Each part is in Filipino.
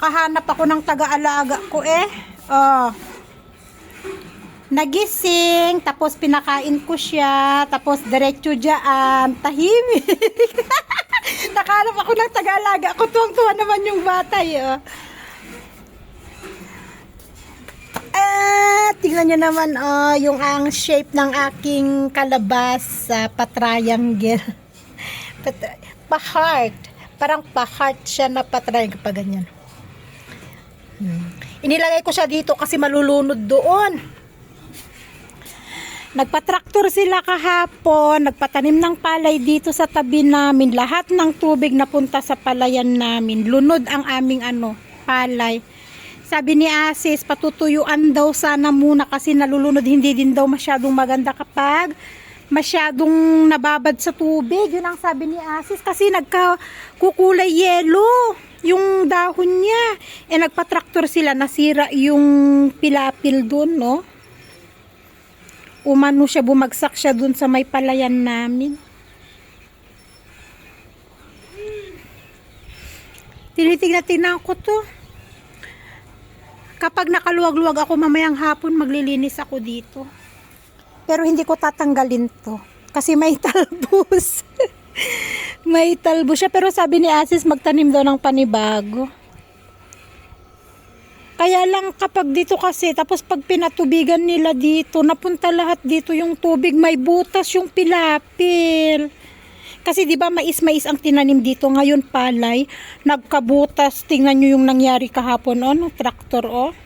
nakahanap ako ng taga-alaga ko eh. Oh. Nagising, tapos pinakain ko siya, tapos diretso dyan, tahimik. Nakahanap ako ng taga-alaga ko, tuwang-tuwa naman yung bata eh. Oh. Ah, tingnan nyo naman oh, yung ang shape ng aking kalabas sa pa-triangle. Pat- pa-heart. Parang pa-heart siya na pa-triangle pa ganyan. Inilagay ko siya dito kasi malulunod doon. Nagpa-tractor sila kahapon, nagpatanim ng palay dito sa tabi namin. Lahat ng tubig napunta sa palayan namin. Lunod ang aming ano, palay. Sabi ni Asis, patutuyuan daw sana muna kasi nalulunod. Hindi din daw masyadong maganda kapag masyadong nababad sa tubig. Yun ang sabi ni Asis kasi nagkakukulay yelo yung dahon niya. Eh nagpa-tractor sila, nasira yung pilapil doon, no? Umano siya, bumagsak siya doon sa may palayan namin. Tinitignan-tignan ko to. Kapag nakaluwag-luwag ako mamayang hapon, maglilinis ako dito. Pero hindi ko tatanggalin to. Kasi may talbos. May talbos siya. Pero sabi ni Asis, magtanim daw ng panibago. Kaya lang kapag dito kasi, tapos pag pinatubigan nila dito, napunta lahat dito yung tubig, may butas yung pilapil. Kasi 'di ba mais-mais ang tinanim dito ngayon palay, nagkabutas. Tingnan niyo yung nangyari kahapon oh, no, traktor oh.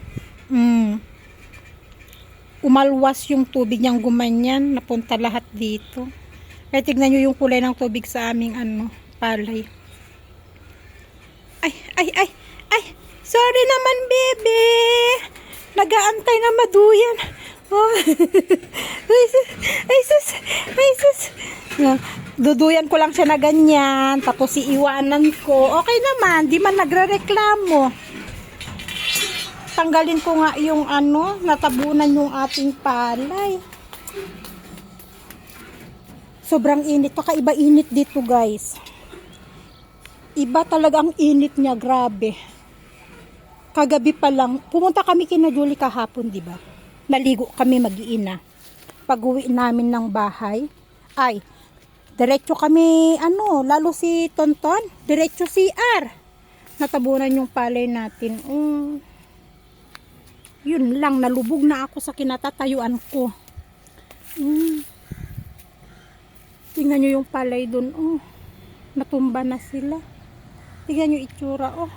Mm. Umalwas yung tubig niyang gumanyan, napunta lahat dito. Kaya tingnan niyo yung kulay ng tubig sa aming ano, palay. Ay, ay, ay, ay. Sorry naman, bebe. Nagaantay na maduyan. Oh. ay, sus. Ay, sus. Ah, Duduyan ko lang siya na ganyan. Tapos iiwanan ko. Okay naman. Di man nagre-reklamo. Tanggalin ko nga yung ano, natabunan yung ating palay. Sobrang init. Kakaiba init dito, guys. Iba talaga ang init niya. Grabe. Kagabi pa lang. Pumunta kami kina Julie kahapon, di ba? Naligo kami mag-iina. Pag uwi namin ng bahay, ay, diretso kami, ano, lalo si Tonton, diretso CR. Natabunan yung palay natin. Um, yun lang, nalubog na ako sa kinatatayuan ko. Mm. Tingnan nyo yung palay dun. Oh, natumba na sila. Tingnan nyo itsura. Oh.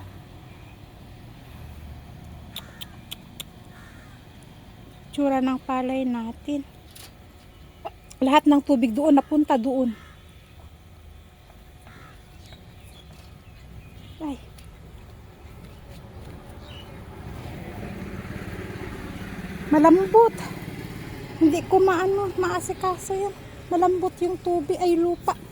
Itsura ng palay natin. Lahat ng tubig doon napunta doon. Ay. Malambot. Hindi ko maano, maasikaso yan. Malambot yung tubig ay lupa.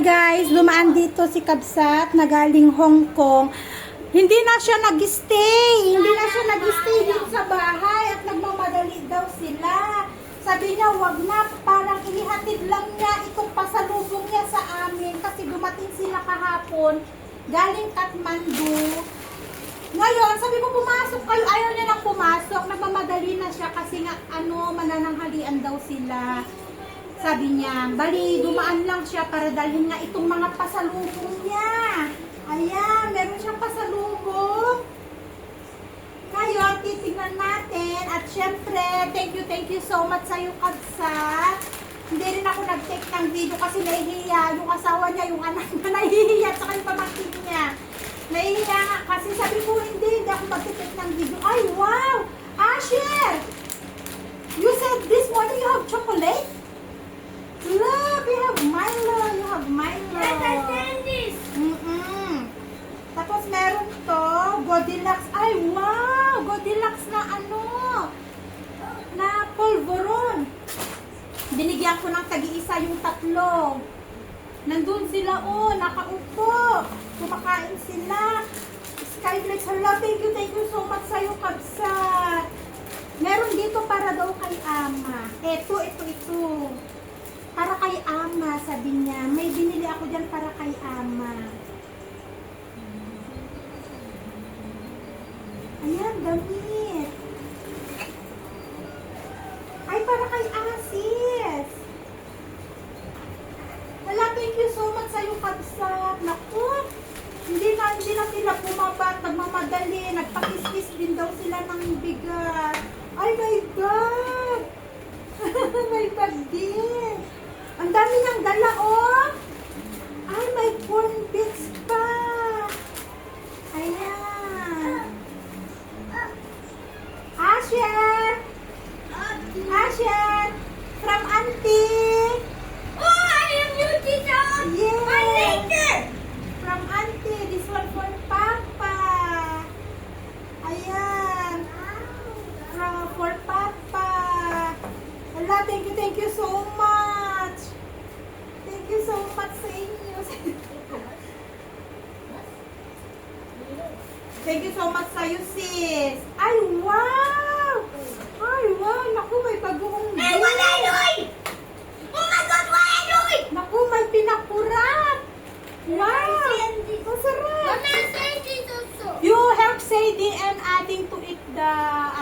Guys, lumaan dito si Kabsat na galing Hong Kong. Hindi na siya nag-stay. Hindi na siya nag-stay dito sa bahay at nagmamadali daw sila. Sabi niya, wag na, parang inihatid lang niya itong pasalubong niya sa amin kasi dumating sila kahapon galing Kathmandu. Ngayon, sabi ko pumasok kayo, ayaw niya nang pumasok, nagmamadali na siya kasi nga ano, manananghalian daw sila. Sabi niya, bali, dumaan lang siya para dalhin nga itong mga pasalubong niya. Ayan, meron siyang pasalubong. Ngayon, titignan natin. At syempre, thank you, thank you so much sa iyo, Kabsa. Hindi rin ako nag-take ng video kasi nahihiya. Yung asawa niya, yung anak niya, nahihiya. At saka yung pamangkin niya. Nahihiya nga. Kasi sabi ko, hindi, hindi ako mag-take ng video. Ay, wow! Asher! You said this morning you have chocolate? Look, you have Milo. You have Milo. Yes, I sent this. Mm-mm. Tapos meron to, Goldilocks. Ay, wow! Goldilocks na ano? Na polvoron. Binigyan ko ng tagi-isa yung tatlo. Nandun sila, oh, nakaupo. Kumakain sila. Skyflex, hala, thank you, thank you so much sa'yo, Kabsat. Meron dito para daw kay Ama. Eto, ito, ito. Para kay Ama, sabi niya. May binili ako dyan para kay Ama. Ayan, damit. Ay, para kay Asis. Wala, thank you so much sa'yo, Kabsat. Naku, hindi na, hindi na sila pumabat, nagmamadali, nagpakiskis din daw sila ng bigat. Ay, my God! may bag din. Ang dami niyang dala, oh! Ay, may corn bits pa! Ayan! Asher! Asher! From Auntie! Oh, I am new teacher. Yes. My later. From Auntie, this one for Papa. Ayan. From for Papa. Wala, thank you, thank you so much. Thank you so much sa inyo. thank you so much sa'yo, sis. Ay, wow! Ay, wow! Naku, may bagong what are you doing? Oh my God, you doing? Naku, may pinakurat. Wow! Ang sarap. Mama, say also. You help Sadie and adding to it the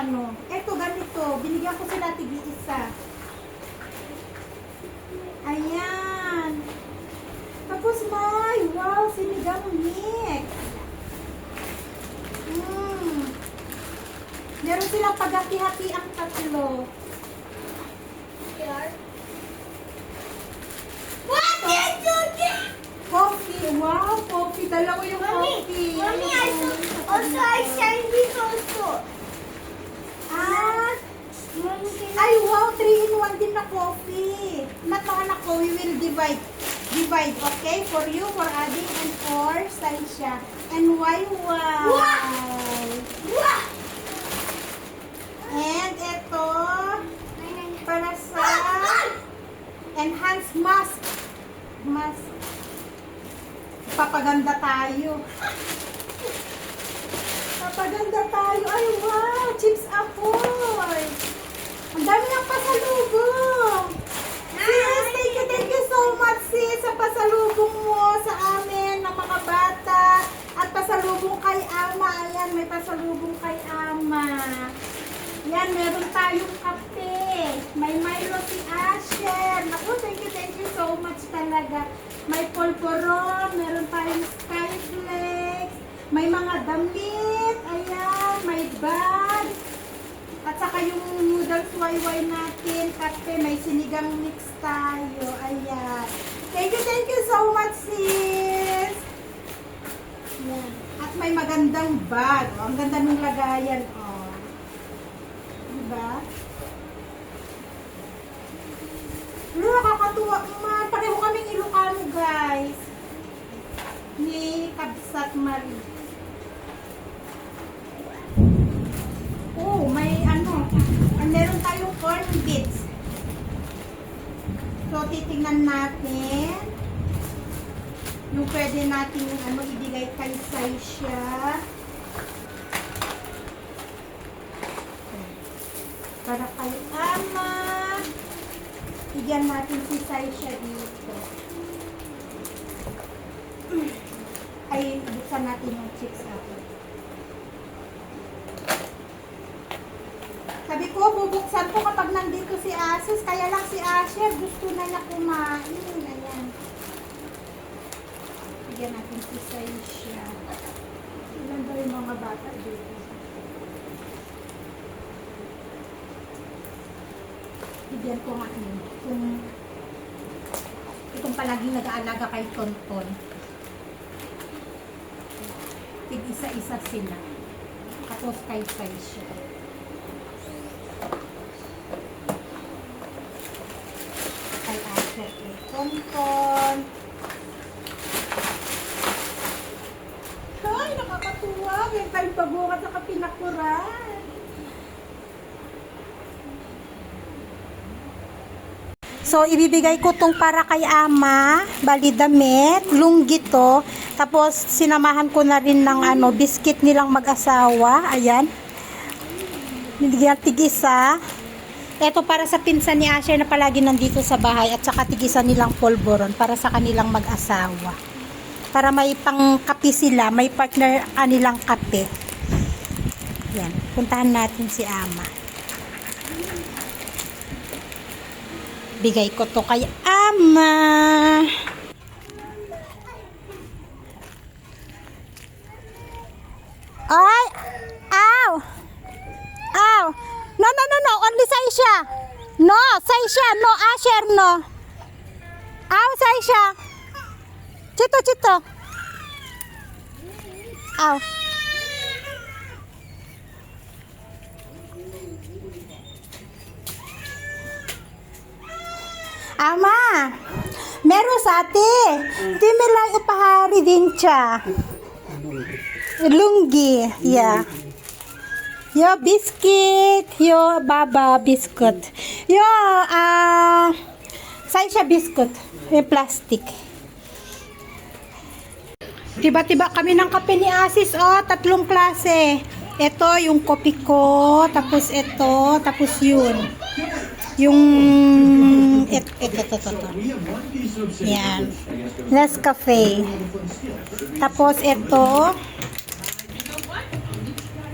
ano. Eto ganito, binigyan ko sila tigi isa. Ayan. Tapos may, wow, sinigang mix. Mm. Meron silang paghati-hati ang tatlo. Here. What did you do? Coffee, wow, coffee. Dalawa yung Mommy, coffee. mommy, I saw, also I this also. Ah, Mommy, can Ay, wow, 3 in 1 din na coffee. Anak ko, we will divide. Divide, okay? For you, for Adi, and for Saisha. And why, wow. Wow. What? And ito, para sa Ah, enhanced mask. Mask. Papaganda tayo. Papaganda tayo. Ay, wow, chips apoy. Ang dami ng pasalubong. Sis, thank you, thank you so much, sis, sa pasalubong mo sa amin ng mga bata. At pasalubong kay Ama. Ayan, may pasalubong kay Ama. Yan, meron tayong kape. May Milo si Asher. Naku, thank you, thank you so much talaga. May polvoron, meron tayong skyflex. May mga damit. Ayan, may bag. At saka yung noodles wayway natin, kape, may sinigang mix tayo. Ayan. Thank you, thank you so much, sis. Ayan. At may magandang bag. Ang ganda ng lagayan. Oh. Diba? Pero nakakatuwa. Ma, pareho kaming Ilocano, guys. Marie. Oh, may ano. ah, Meron tayong corn bits. So, titingnan natin. Yung pwede natin ano, ibigay kay Saisha. Para kay Ama. Bigyan natin si Saisha dito. Ay, buksan natin yung chicks natin. Sabi ko, bubuksan ko kapag nandito si Asis. Kaya lang si Asher, gusto na niya kumain. Ayan. Bigyan natin si Saisha. Ilan ba yung mga bata dito? Bigyan ko nga yun. Kung itong palaging nag-aalaga kay Tonton. Isa-isa sila. Tapos kay Saisha. Kay Asher kay Tonton. Ay, pabungat sa kapinakuran. So, ibibigay ko tong para kay ama, bali damit, lunggi to. Tapos, sinamahan ko na rin ng ano, biscuit nilang mag-asawa. Ayan. Binigyan tig-isa. Ito para sa pinsan ni Asher na palagi nandito sa bahay at saka tigisa nilang polvoron para sa kanilang mag-asawa. Para may pangkape sila, may partner kanilang kape. Yan, puntahan natin si Ama. Bigay ko to kay Ama. Ay! Ow! Ow! No, no, no, no. Only Saisha. No, Saisha. No, Asher, no. Ow, Saisha. Chito, chito. Ow. Ama, meron sa ate. Di mo lang ipahari din siya. Lunggi, yeah. Yo biscuit, yo baba biscuit. Yo ah uh, biscuit, yung plastic. Tiba-tiba kami ng kape ni Asis, oh, tatlong klase. Ito yung kopi ko, tapos ito, tapos yun. Yung ito, ito, ito, ito. Yan. Nescafe. Tapos ito,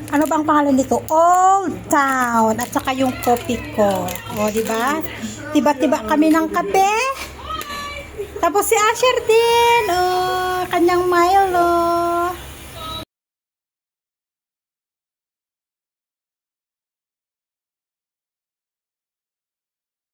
ano bang pangalan nito? Old Town. At saka yung kopi ko. O, di ba? Tiba-tiba kami ng kape. Tapos si Asher din. O, kanyang Milo.